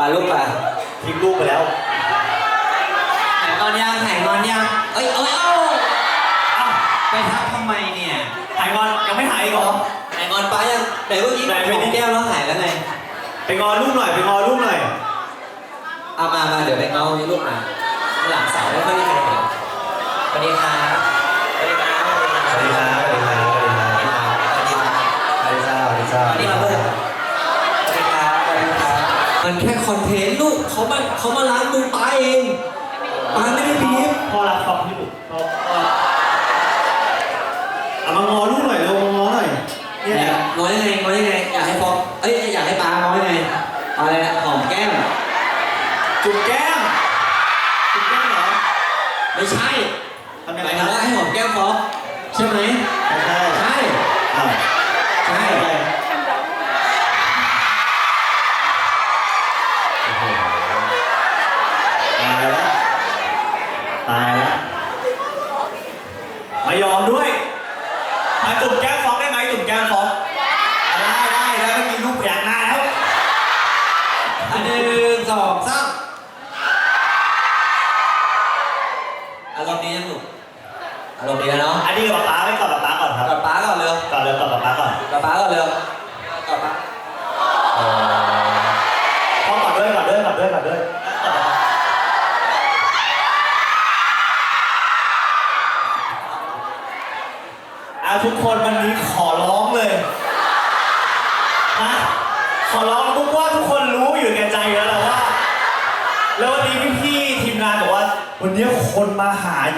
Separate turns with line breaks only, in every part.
ไปลูกไป
ทิ้งลูกไปแล้ว
หายงอนยังหายงอนยังเอ้ยเอ้ยเอ้าเอ้าไปทักทำไมเนี่ย
หายงอนยังไม่หายอีกเหรอ
หายงอนป้ายังไหนเมื่อกี้
ไหน
ข
ไม่
อง
ได้
แก้วแล้วหายแล้วไง
ไปงอลูกหน่อยไปงอลูกหน่อย
เอามามาเดี๋ยวไปเงาให้ลูกมาหลังเสาไม่ค่อยมีใครเห็นสวัสดีครับ มันแค่คอนเทนต์ลูกเขามาเขามาล้างมือป้าเองป้าไม่ได้บีบ
พ่อรักฟังพี่บุกามางอลูกหน่อยเร็วมางอหน่อยเนี่ย
เนี่ยน้อยยังไงน้อยยังไง อยากให้ฟอกเอ้ย อยากให้ปลาน้อยยังไงเอาอะไรนะหอมแก้ม
จุกแก้มจุกแก้มเหรอ
ไม่ใช่
ทำ
ห
ยัง
มา
ไง
ยถึ
นะ
งว่าให้หอมแก้มฟอกใช่ไหม
ไม่ใช่
ใช่
อ้าว
ใช่
อะไรตายแล้วตายแล้วไม่ยอมด้วยมาจุ่มแก้มฟอกได้ไหมจุ่มแก้มฟอกได้ได้แล้วไม่มีลูกอยากหน้าแล้ว
อันหนึ่งสองสามอารมณ์ดียังลูกอารมณ์ดีแล้วเนาะ
อันนี้กับป๊าไม่ก่อนกับป๊าก่อนครับ
กอดป้าก่อนเร็ว
ก่อนเลยก่อนกับป๊าก่อน
กอดป้าก่อนเร็ว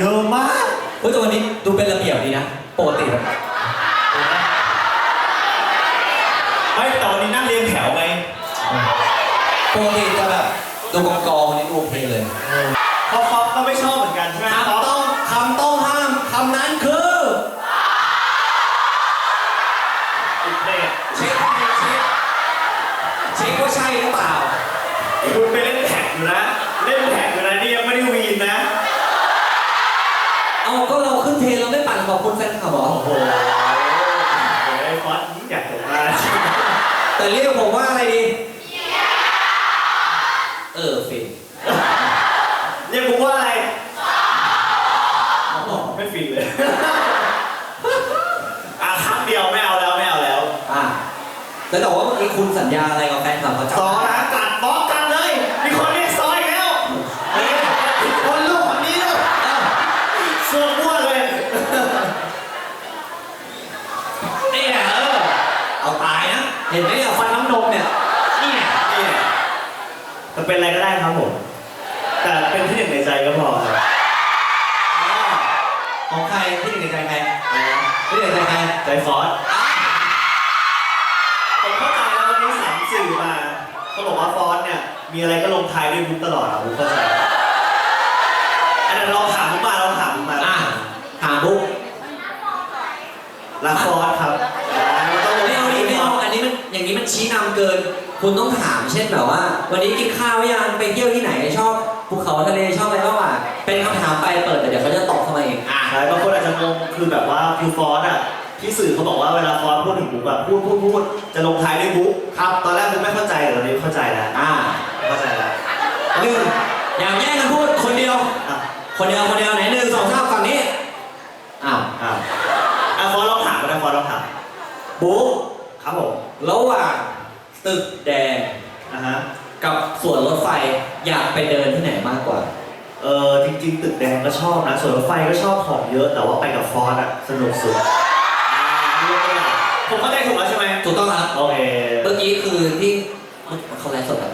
เยอะมากเฮ้
ยแต่วันนี้ดูเป็นระเบียบดีนะปกติแบบ
ไม่แต่วันนี้นั่งเรียงแถวไง
ปกติจะแบบดูกองกองๆวันนี้ดูโอเคเลย
เพราะฟอกก็ไม่ชอบเหมือนกันใช่ไหมฟอก
คำต้องคำต้องห้ามคำนั้นคือ
ติดเลท
เช็คเช็คเช็คเช็คว่าใช่หรือเปล่า
คุณไปเล่นแท็กอยู่นะ เล่นแท็กอยู่นะนี่ยังไม่ได้วีนนะ
เอาก็เราขึ้นเทรนเราไม่ปั่นขอบ คุณแฟนคลับเหรอ
โอ้โหไอ้ฟอสนี่อยากจะมา
แต่เรียกผมว่าอะไรดี เออฟิน
เรียกกูว่าอะไรไม่ฟินเลย อะครั้งเดียวไม่เอาแล้วไม่เอาแล้ว
อะแล้วแต่ว่าเมื่อกี้คุณสัญญาอะไรกับแฟนคลับเขา
ซอ
จำ
นะกัดบล็อกกันเลย มีคนเรียกซอยแล้วเฮ้ยคนลูกคนนี้ลูก
เอ้า
ส่วนมั่วเลย
นี่แหละเออ เอาตายนะ เห็นไหมเนี่ยฟันน้ำนมเนี่ยนี่แหละ
นี่จะเป็นอะไรก็ได้ครับผม แต่เป็นที่หนึ่งในใจก็พอครับ
ของใครที่หนึ่งในใจใครที่หนึ่งในใจใคร
ใจฟอสผมเข้าใจแล้ววันนี้สามสื่อมาเขาบอกว่าฟอนต์เนี่ยมีอะไรก็ลงท้ายด้วยบุ๊กตลอดอะบุ๊กเข้าใจอันนั้นลองถามบุ๊กมาลองถามบุ๊กมา
อะถามบุ๊ก
รักฟอนต์ครับต้องลง
ไม่เอา
ท้าย
ดิ
ด้วย
ไม่
ฟอ
เอา
นต์
อันนี้มันอย่างนี้มันชี้นำเกิน คุณต้องถามเช่นแบบว่า วันนี้กินข้าวหรือยังไปเที่ยวที่ไหนชอบภูเขาทะเลชอบอะไรบ้างวะเป็นคำถามไปเปิดแต่เดี๋ยวเขาจะตอบเข้ามาเองอะ
ใช่บางคนอาจจะงงคือแบบว่าคือฟอนต์อะที่สื่อเขาบอกว่าเวลาฟอนต์พูดถึงบุ๊กแบบพูดพูดพูดจะลงท้ายด้วยบุ๊กครับตอนแรกบุ๊กไม่เข้าใจแต่ตอนนี้เข้าใจแล้ว
อะ
เข้าใจแล้ว
หนึ่งอย่าแย่งกันพูดคนเดียว
อะ
คนเดียวคนเดียวไหนหนึ่งสองสามฝั่งนี้อ้าว
อะอะฟอนต์ลองถามก็ได้ฟอนต์ลองถาม
บุ๊ก
ครับผม
ระหว่าง ตึกแดง
อะฮะ
กับสวนรถไฟอยากไปเดินที่ไหนมากกว่า
เออจริงๆ ตึกแดงก็ชอบนะส่วนรถไฟก็ชอบของเยอะ แต่ว่าไปกับฟอนต์อะสนุกสุดอ่ายกตัวอย่างผมเข้าใจถูกแล้วใช่ไหม
ถูกต้องครับ
โอเค
เมื่อกี้คือที่เขาไลฟ์สดแล้ว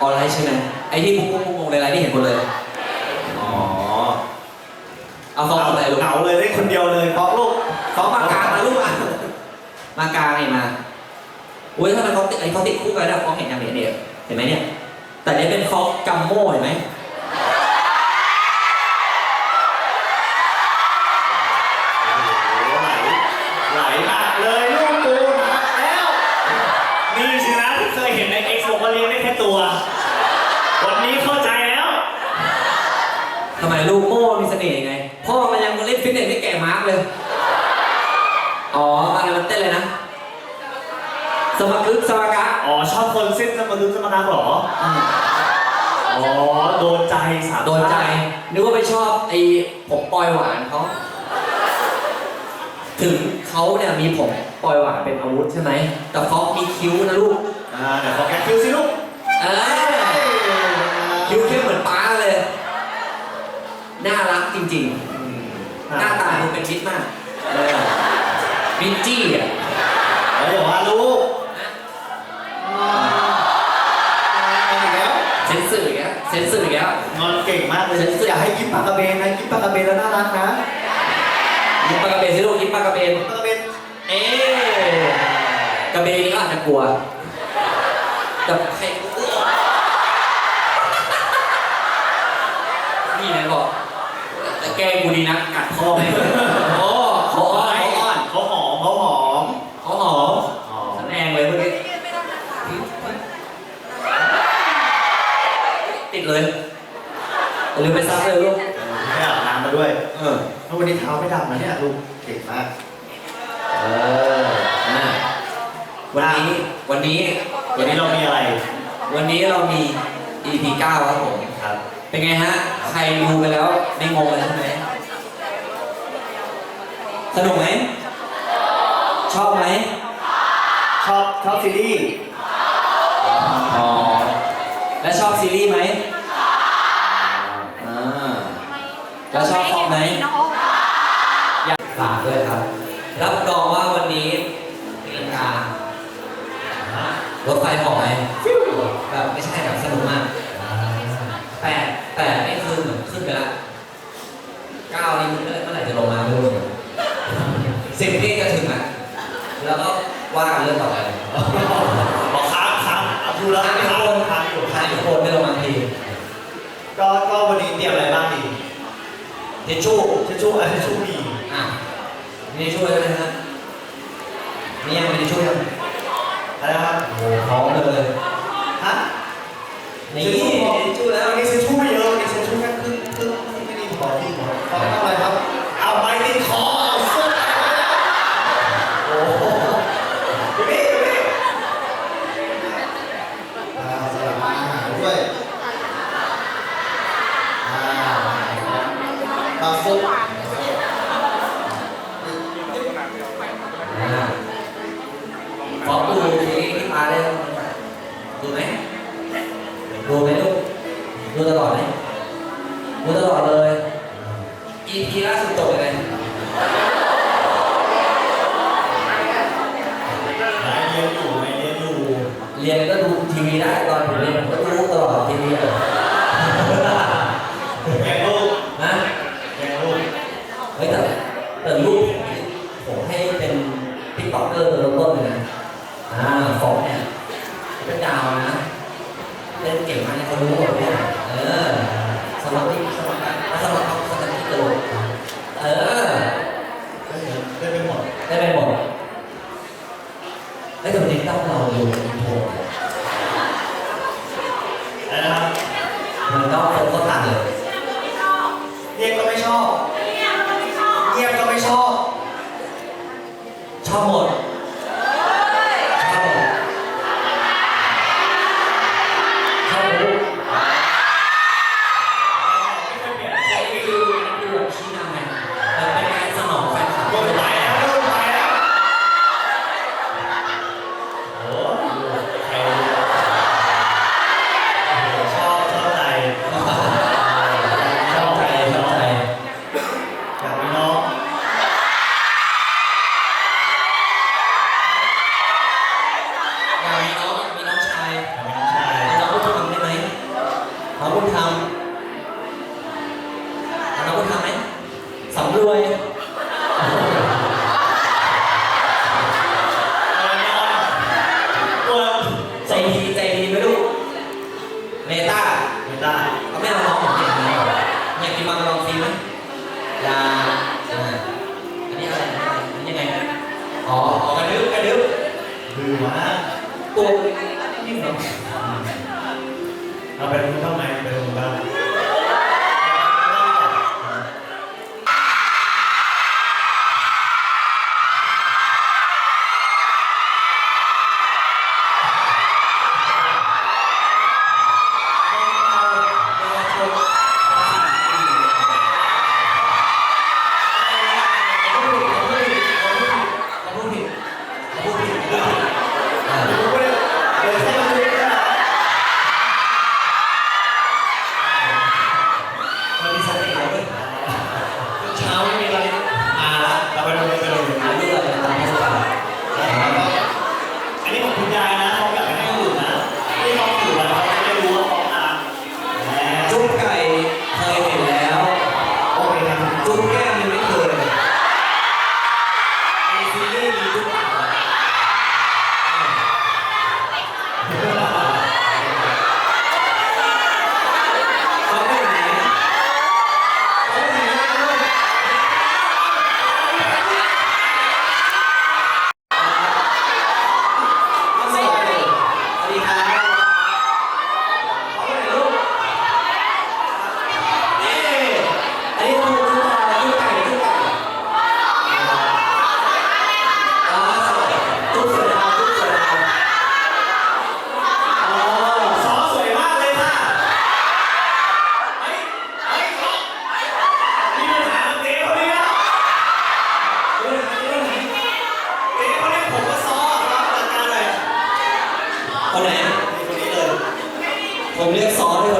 ออนไลน์ใช่ไหมไอ้ที่ปุ๊บปุ๊บปุ๊บปุ๊บอะไรที่เห็นหมดเลย
อ๋อ
เอาฟองอะไรลูก
เหงาเลยได้คนเดียวเลยเพราะลูก
ฟองมากลางมาลูกอะมากลางไงมา อุ้ยทำไมเขาติดไอ้เขาติดคู่กันนะฟองเห็นยังเห็นเนี่ยเห็นไหมเนี่ย แต่เนี่ยเป็นฟองกัมโม่เห็นไหม
โอ้โหไหลไหลหนักเลยลูกกูหนักแล้ว นี่สินะที่เคยเห็นในเอ็กซ์บอกว่าเลี้ยงได้แค่ตัว วันนี้เข้าใจแล้ว
ทำไมลูกโม่มีเสน่ห์ยังไง พ่อมันยังเล่นฟิตเนสไม่แก่มาร์กเลย อ๋ออะไรมันเต้นเลยนะ
ฟ
สมกึกสมกะ
อ๋อชอบคนเส้นสมดุลสมนักเหรอ
อืม
อ๋อโดนใจสาม
โดนใจ นึกว่าไปชอบไอ้ผมปล่อยหวานเขาถึงเขาเนี่ยมีผมปล่อยหวานเป็นอาวุธใช่ไหม แต่ฟอกมีคิ้วนะลูก
อ่าเดี๋ยวขอแกะคิวสิลูก
เออคิ้วเข้มเหมือนป้าเลย น่ารักจริงๆหน้าตาดูเป็นมิตรมาก เออมิตรจี้อะ
แล้วอย่าว่าลูก ก่งมากเลย
อยากให้กินปลากระเบนนะกินปลากระเบนแล้วน่ารักนะ
ยิ้มปลากระเบนสิลูกยิ้มปลากระเบน
ปลากระเบน
เอ๊ะกระเบนนี่ก็อาจจะกลัวแต่ใครนี่นะบอกแกล้งกูดีนะกัดคอไหมโอ้เขาอ้อนเขาอ้อน
เขาหอมเขาหอม
เขาหอม
หอม
ฉันแองเลยเมื่อกี้ติดเลยอย่า ลืมไปซักเลยลูก
ไม่อาบน้ำมาด้วย
เออ
แล้ววันนี้เท้าไม่ดำนะเนี่ยลูกเก่งมาก
เอออะวันนี้วันนี้
วันนี้เรามีอะไร
วันนี้เรามี EP 9ครับผม
ครับ
เป็นไงฮะ ใครดูไปแล้วไม่งงเลยใช่ไหมสนุกไหม ชอบไหม
ชอบชอบซีรีส์
อ๋อ แล้วชอบซีรีส์ไหมอ่าแล้วชอบฟอกไหม อยากฝากด้วยครับ รับรองว่าวันนี้ตีลังกา รถไฟเหอไหมแบบไม่ใช่แบบสนุกมากแปดแปดนี่คือเหมือนขึ้นไปละเก้านี่มันเมื่อไหร่จะลงมาไม่รู้สิบนี่จะถึงอะแล้วก็ว่ากันเรื่องต่อไป
บอกค้างค้างเอาดูแล้ว
ค้าง
ค้าง
โคน
ค้างอยู่
ค้างโคนไม่ลงมาที
ก็ก็วันนี้เตรียมอะไรบ้างดี
ทิชชู่
ทิชชู่อะไรทิชชู่มี
อะมีทิชชู่ด้วยนะฮะมียังมีทิชชู่ยัง
อะไรนะครับ
โอ้โห พร้อมเลย
ฮะ
นี่
คน
ไห
น
คนนี้เลย ผมเรียกซอสให้คน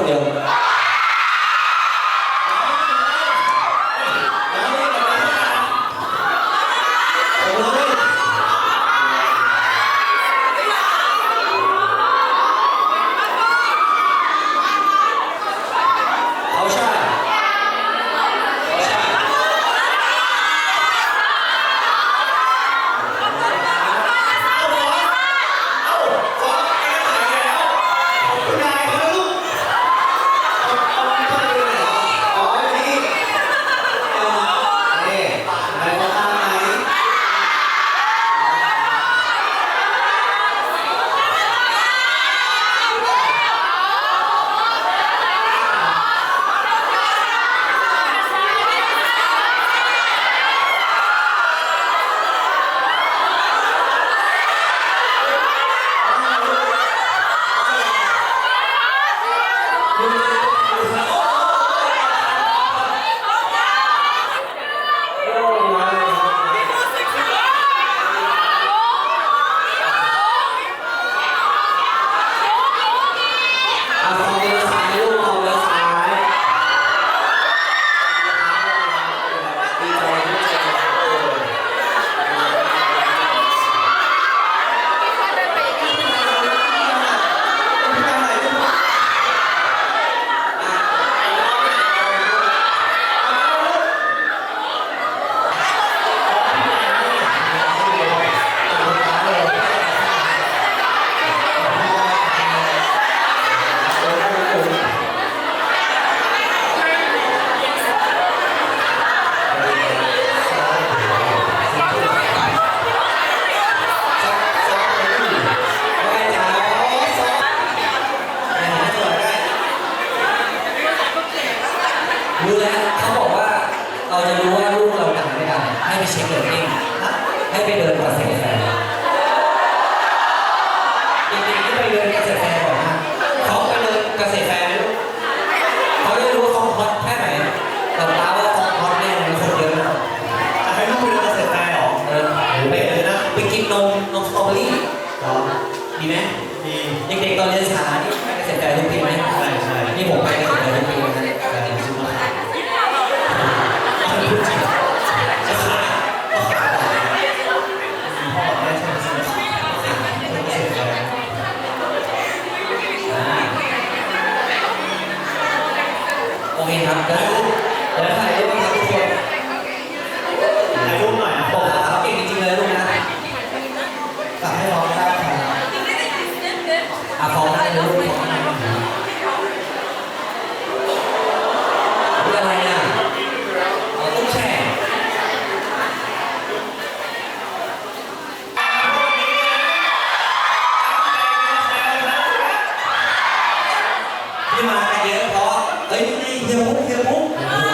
でも、でも。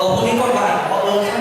เออพวกนี้ก็
ว่า
เออใช่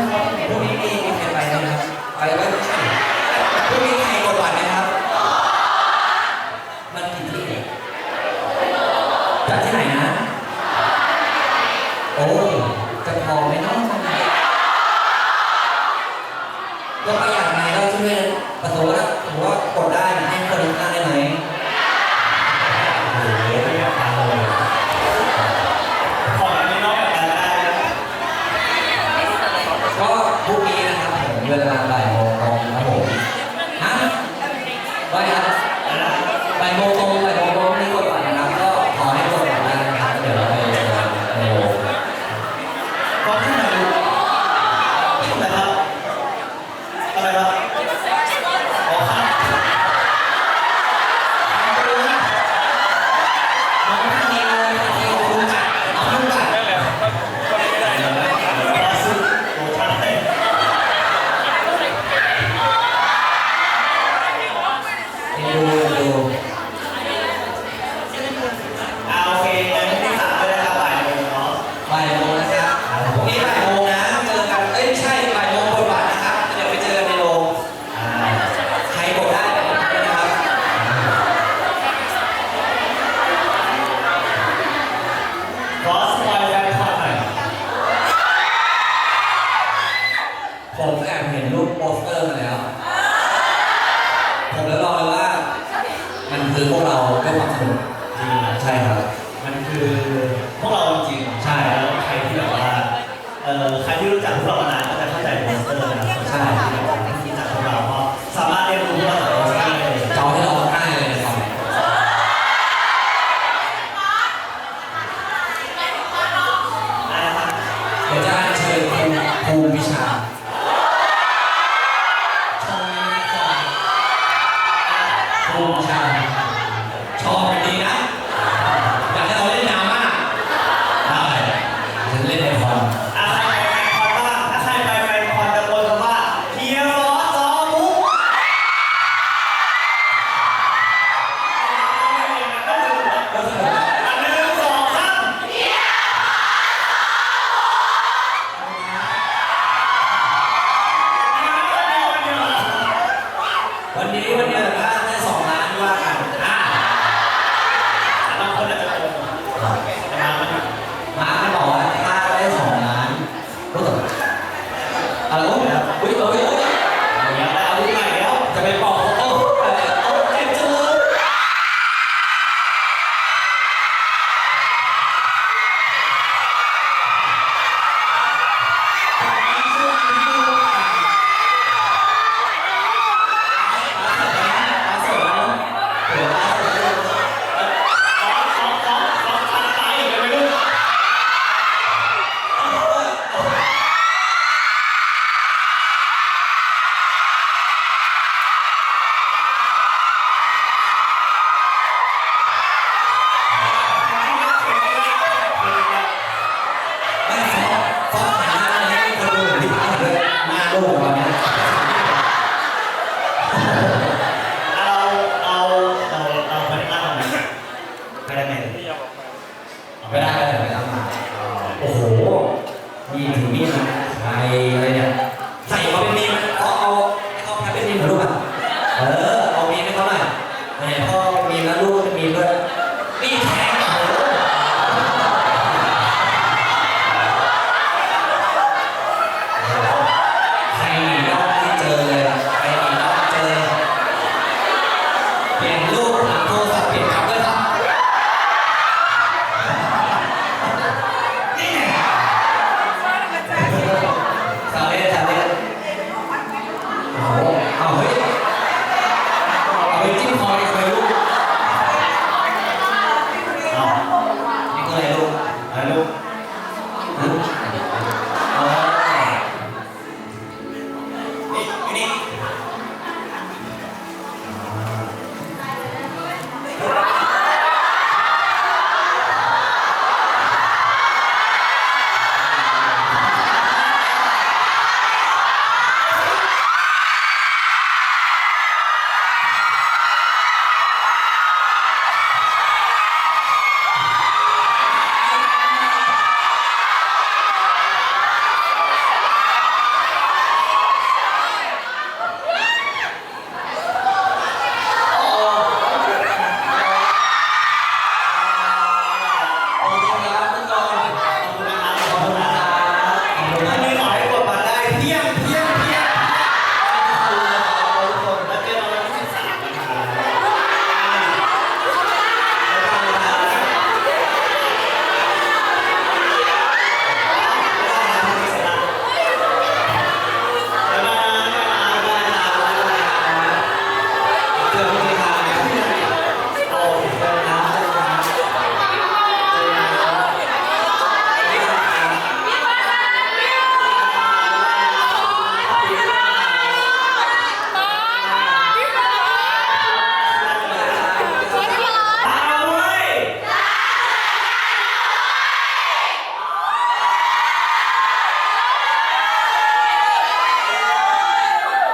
วิชา